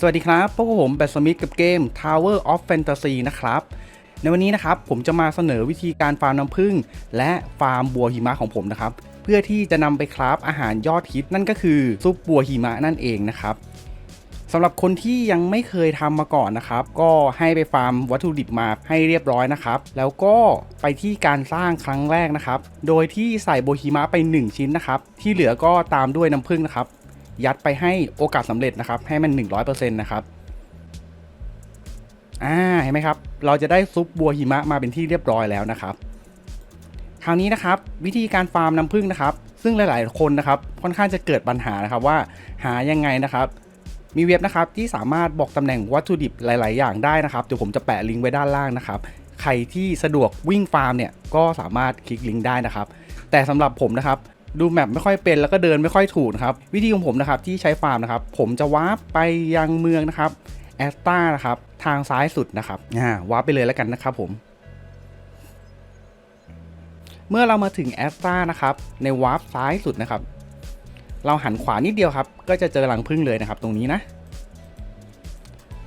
สวัสดีครับ พวกบผมแบทสมิธกับเกม Tower of Fantasy นะครับ ในวันนี้นะครับผมจะมาเสนอวิธีการฟาร์มน้ำผึ้งและฟาร์มบัวหิมะของผมนะครับ เพื่อที่จะนำไปคราฟอาหารยอดฮิตนั่นก็คือซุปบัวหิมะนั่นเองนะครับสำหรับคนที่ยังไม่เคยทำมาก่อนนะครับ ก็ให้ไปฟาร์มวัตถุดิบมาให้เรียบร้อยนะครับ แล้วก็ไปที่การสร้างครั้งแรกนะครับ โดยที่ใส่บัวหิมะไป 1 ชิ้นนะครับ ที่เหลือก็ตามด้วยน้ำผึ้งนะครับ ยัดไปให้โอกาสสำเร็จนะครับ ให้มัน 100%นะครับอ่าเห็นไหมครับ เราจะได้ซุปบัวหิมะมาเป็นที่เรียบร้อยแล้วนะครับ คราวนี้นะครับ วิธีการฟาร์มน้ำผึ้งนะครับ ซึ่งหลาย ๆ คนนะครับ ค่อนข้างจะเกิดปัญหานะครับว่าหายังไงนะครับ มีเว็บนะครับที่สามารถบอกตำแหน่งวัตถุดิบหลาย ๆ อย่างได้นะครับเดี๋ยวผมจะแปะลิงก์ไว้ด้านล่างนะครับ ใครที่สะดวกวิ่งฟาร์มเนี่ยก็สามารถคลิกลิงก์ได้นะครับ แต่สำหรับผมนะครับ ดูแมปไม่ค่อยเป็นแล้วก็เดินไม่ค่อยถูกนะครับ วิธีของผมนะครับที่ใช้ฟาร์มนะครับ ผมจะวาร์ปไปยังเมืองนะครับแอสตานะครับ ทางซ้ายสุดนะครับอ่าวาร์ปไปเลยแล้วกันนะครับผม เมื่อเรามาถึงแอสตานะครับ ในวาร์ปซ้ายสุดนะครับ เราหันขวานิดเดียวครับ ก็จะเจอรังผึ้งเลยนะครับ ตรงนี้นะ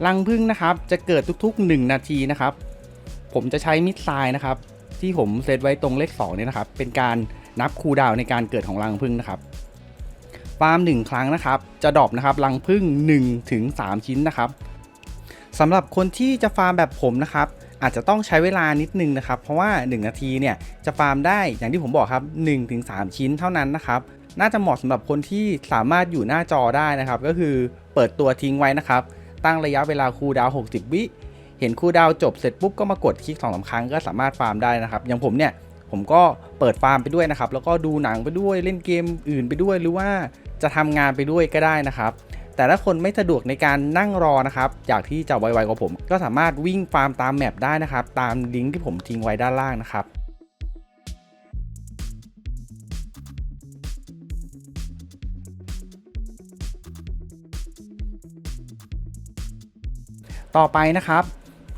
รังผึ้งนะครับ จะเกิดทุกๆ 1 นาทีนะครับ ผมจะใช้มิดไซน์นะครับ ที่ผมเซตไว้ตรงเลข2เนี่ยนะครับ เป็นการ นับคูดาวในการเกิดของรังผึ้งนะครับฟาร์ม1ครั้งนะครับ จะดรอปนะครับรังผึ้ง1ถึง3ชิ้นนะครับสำหรับคนที่จะฟาร์มแบบผมนะครับ อาจจะต้องใช้เวลานิดนึงนะครับ เพราะว่า 1 นาทีเนี่ยจะฟาร์มได้อย่างที่ผมบอกครับ1ถึง3ชิ้นเท่านั้นนะครับน่าจะเหมาะสำหรับคนที่สามารถอยู่หน้าจอได้นะครับ ก็คือเปิดตัวทิ้งไว้นะครับ ตั้งระยะเวลาคูดาว 60 วิ เห็นคูดาวจบเสร็จปุ๊บก็มากดคลิกสองสาครั้งก็สามารถฟาร์มได้นะครับ อย่างผมเนี่ย ผมก็เปิดฟาร์มไปด้วยนะครับ แล้วก็ดูหนังไปด้วยเล่นเกมอื่นไปด้วยหรือว่าจะทำงานไปด้วยก็ได้นะครับ แต่ถ้าคนไม่สะดวกในการนั่งรอนะครับ อยากที่จะไวๆกว่าผม ก็สามารถวิ่งฟาร์มตามแมปได้นะครับ ตามลิงก์ที่ผมทิ้งไว้ด้านล่างนะครับต่อไปนะครับ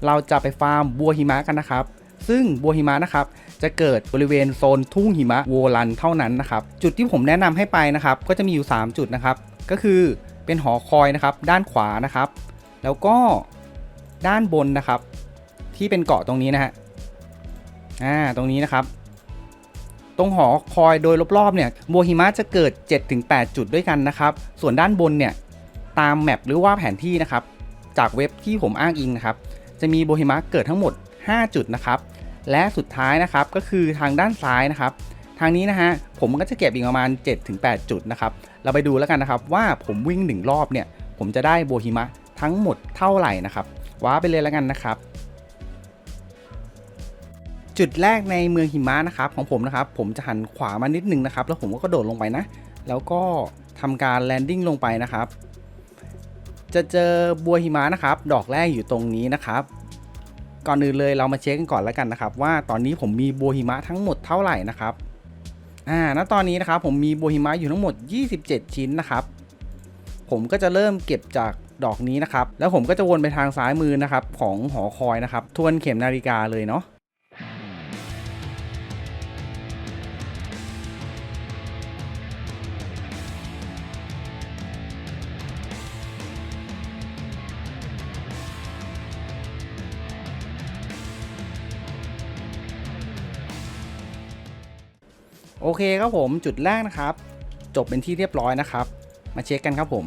เราจะไปฟาร์มบัวหิมะกันนะครับ ซึ่งบัวหิมะนะครับจะเกิดบริเวณโซนทุ่งหิมะโวลันเท่านั้นนะครับ จุดที่ผมแนะนำให้ไปนะครับ ก็จะมีอยู่ 3 จุดนะครับ ก็คือเป็นหอคอยนะครับ ด้านขวานะครับ แล้วก็ด้านบนนะครับ ที่เป็นเกาะตรงนี้นะฮะอ่าตรงนี้นะครับ ตรงหอคอยโดยรอบๆเนี่ยบัวหิมะจะเกิด 7-8 จุดด้วยกันนะครับ ส่วนด้านบนเนี่ยตามแมปหรือว่าแผนที่นะครับ จากเว็บที่ผมอ้างอิงนะครับ จะมีโบฮิมะเกิดทั้งหมด 5 จุดนะครับ และสุดท้ายนะครับก็คือทางด้านซ้ายนะครับ ทางนี้นะฮะผมก็จะเก็บอีกประมาณ 7-8 จุดนะครับ เราไปดูแล้วกันนะครับว่าผมวิ่ง 1 รอบเนี่ย ผมจะได้โบฮิมะทั้งหมดเท่าไหร่นะครับว้าไปเลยแล้วกันนะครับ จุดแรกในเมืองหิมะนะครับของผมนะครับ ผมจะหันขวามานิดนึงนะครับ แล้วผมก็กระโดดลงไปนะ แล้วก็ทำการแลนดิ้งลงไปนะครับจะเจอบัวหิมะนะครับ ดอกแรกอยู่ตรงนี้นะครับ ก่อนอื่นเลยเรามาเช็คกันก่อนแล้วกันนะครับ ว่าตอนนี้ผมมีโบฮิมะทั้งหมดเท่าไหร่นะครับอ่าณตอนนี้นะครับผมมีโบฮิมะอยู่ทั้งหมด 27 ชิ้นนะครับ ผมก็จะเริ่มเก็บจากดอกนี้นะครับ แล้วผมก็จะวนไปทางซ้ายมือนะครับ ของหอคอยนะครับ ทวนเข็มนาฬิกาเลยเนาะ โอเคครับผมจุดแรกนะครับ จบเป็นที่เรียบร้อยนะครับ มาเช็คกันครับผม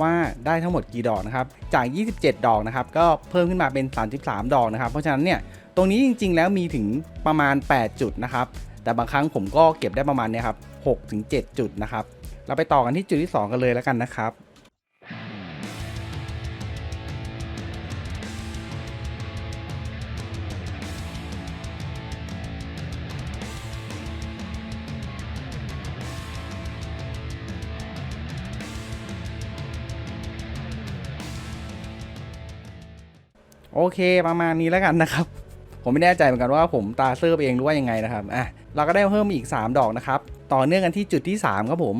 ว่าได้ทั้งหมดกี่ดอกนะครับ จาก 27 ดอกนะครับ ก็เพิ่มขึ้นมาเป็น 33 ดอกนะครับ เพราะฉะนั้นเนี่ยตรงนี้จริง ๆ แล้วมีถึงประมาณ 8 จุดนะครับ แต่บางครั้งผมก็เก็บได้ประมาณเนี้ยครับ6-7 จุดนะครับ เราไปต่อกันที่จุดที่ 2 กันเลยแล้วกันนะครับ โอเคประมาณนี้แล้วกันนะครับ ผมไม่แน่ใจเหมือนกันว่าผมตาเซอร์ไปเองหรือว่ายังไงนะครับอะเราก็ได้เพิ่มอีก 3 ดอกนะครับ ต่อเนื่องกันที่จุดที่ 3 ครับผม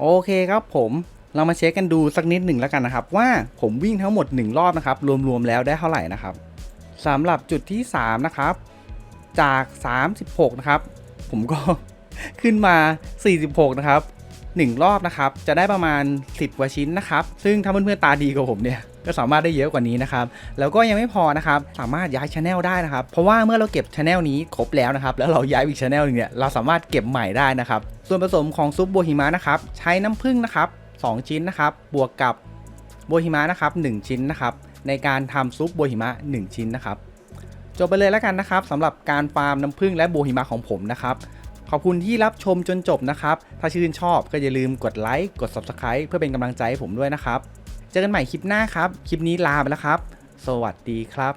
โอเคครับผมเรามาเช็คกันดูสักนิดหนึ่งแล้วกันนะครับ ว่าผมวิ่งทั้งหมด 1 รอบนะครับ รวมๆแล้วได้เท่าไหร่นะครับสำหรับจุดที่ 3 นะครับ จาก 36 นะครับ ผมก็ขึ้นมา 46 นะครับ 1 รอบนะครับ จะได้ประมาณ 10กว่าชิ้นนะครับ ซึ่งถ้าเพื่อนๆตาดีกว่าผมเนี่ย ก็สามารถได้เยอะกว่านี้นะครับ แล้วก็ยังไม่พอนะครับ สามารถย้ายช anel ได้นะครับ เพราะว่าเมื่อเราเก็บช anel นี้ครบแล้วนะครับ แล้วเราย้ายอีกช anel หนึงเนี่ย เราสามารถเก็บใหม่ได้นะครับ ส่วนผสมของซุปโบฮิมะนะครับ ใช้น้ำผึ้งนะครับ 2 ชิ้นนะครับ บวกกับโบฮิมะนะครับ 1 ชิ้นนะครับ ในการทำซุปโบฮิมะ 1 ชิ้นนะครับ จบไปเลยแล้วกันนะครับสำหรับการฟาร์มน้ำผึ้งและโบฮิมะของผมนะครับขอบคุณที่รับชมจนจบนะครับ ถ้าชื่นชอบก็อย่าลืมกดไลค์ กด Subscribe เพื่อเป็นกำลังใจให้ผมด้วยนะครับ เจอกันใหม่คลิปหน้าครับ คลิปนี้ลาไปแล้วครับ สวัสดีครับ